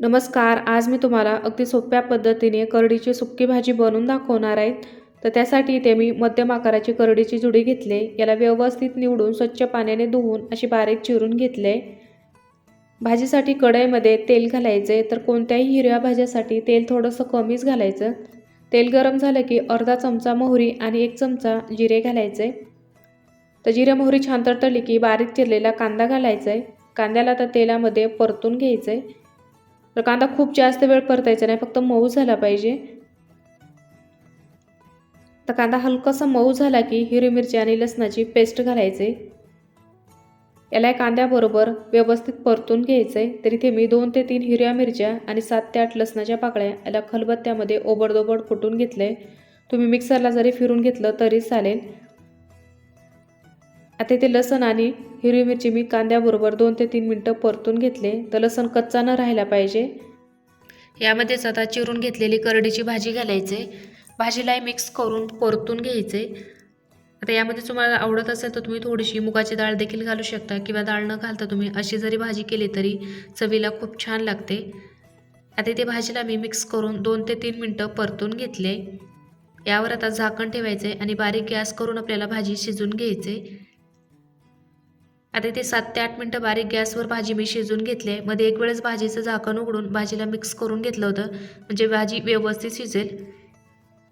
नमस्कार आज मी तुम्हाला अगदी सोप्या पद्धतीने करडीची सुक्की भाजी बनवून दाखवणार आहे. तर त्यासाठी इथे मी मध्यम आकाराची करडीची जुडी घेतले याला व्यवस्थित निवडून स्वच्छ पाण्याने धुवून अशी बारीक चिरून घेतले भाजीसाठी कढईमध्ये तेल घालायचे तर कोणत्याही हिरव्या भाज्यासाठी तेल थोडंसं कमीच घालायचं. तेल गरम झालं की अर्धा चमचा मोहरी आणि एक चमचा जिरे घालायचे. तर जिरे मोहरी छान तडतडली की बारीक चिरलेला कांदा घालायचा आहे. कांद्याला तर तेलामध्ये परतून घ्यायचं आहे. तर कांदा खूप जास्त वेळ परतायचा नाही फक्त मऊ झाला पाहिजे. तर कांदा हलकासा मऊ झाला की हिरवी मिरची आणि लसणाची पेस्ट घालायचे. याला कांद्याबरोबर व्यवस्थित परतून घ्यायचं आहे तर इथे मी दोन ते तीन हिरव्या मिरच्या आणि सात ते आठ लसणाच्या पाकळ्या याला खलबत्त्यामध्ये ओबडदोबड फुटून घेतलं आहे तुम्ही मिक्सरला जरी फिरून घेतलं तरी चालेल. आता ते लसण आणि हिरवी मिरची मी कांद्याबरोबर दोन ते तीन मिनटं परतून घेतले. तर लसण कच्चा न राहिला पाहिजे. यामध्येच आता चिरून घेतलेली करडीची भाजी घालायचे. भाजीलाही मिक्स करून परतून घ्यायचे. आता यामध्ये तुम्हाला आवडत असेल तर तुम्ही थोडीशी मुगाची डाळ देखील घालू शकता किंवा डाळ न घालता तुम्ही अशी जरी भाजी केली तरी चवीला खूप छान लागते. आता ते भाजीला मी मिक्स करून दोन ते तीन मिनटं परतून घेतले. यावर आता झाकण ठेवायचे आणि बारीक गॅस करून आपल्याला भाजी शिजून घ्यायचे. आता ते सात ते आठ मिनटं बारीक गॅसवर भाजी मी शिजून घेतले मध्ये एक वेळेस भाजीचं झाकण उघडून भाजीला मिक्स करून घेतलं होतं. म्हणजे भाजी व्यवस्थित शिजेल.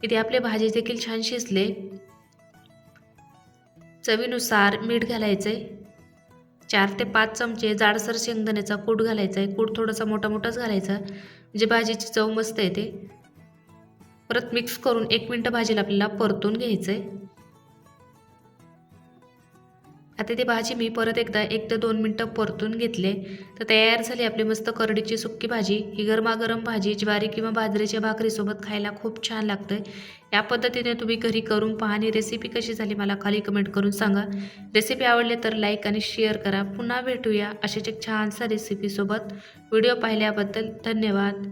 इथे आपले भाजी देखील छान शिजले. चवीनुसार मीठ घालायचं आहे चार ते पाच चमचे जाडसर शेंगदाण्याचा कूट घालायचा आहे कूट थोडासा मोठा मोठाच घालायचा. म्हणजे भाजीची चव मस्त येते. परत मिक्स करून एक मिनटं भाजीला आपल्याला परतून घ्यायचं आहे आता ती भाजी मी परत एकदा एक ते दोन मिनटं परतून घेतले. तर तयार झाली आपली मस्त करडीची सुक्की भाजी. ही गरमागरम भाजी ज्वारी किंवा बाजरीच्या भाकरीसोबत खायला खूप छान लागतं या पद्धतीने तुम्ही घरी करून पहा आणि रेसिपी कशी झाली मला खाली कमेंट करून सांगा. रेसिपी आवडली तर लाईक आणि शेअर करा. पुन्हा भेटूया अशाच एक छानसा रेसिपीसोबत व्हिडिओ पाहिल्याबद्दल धन्यवाद.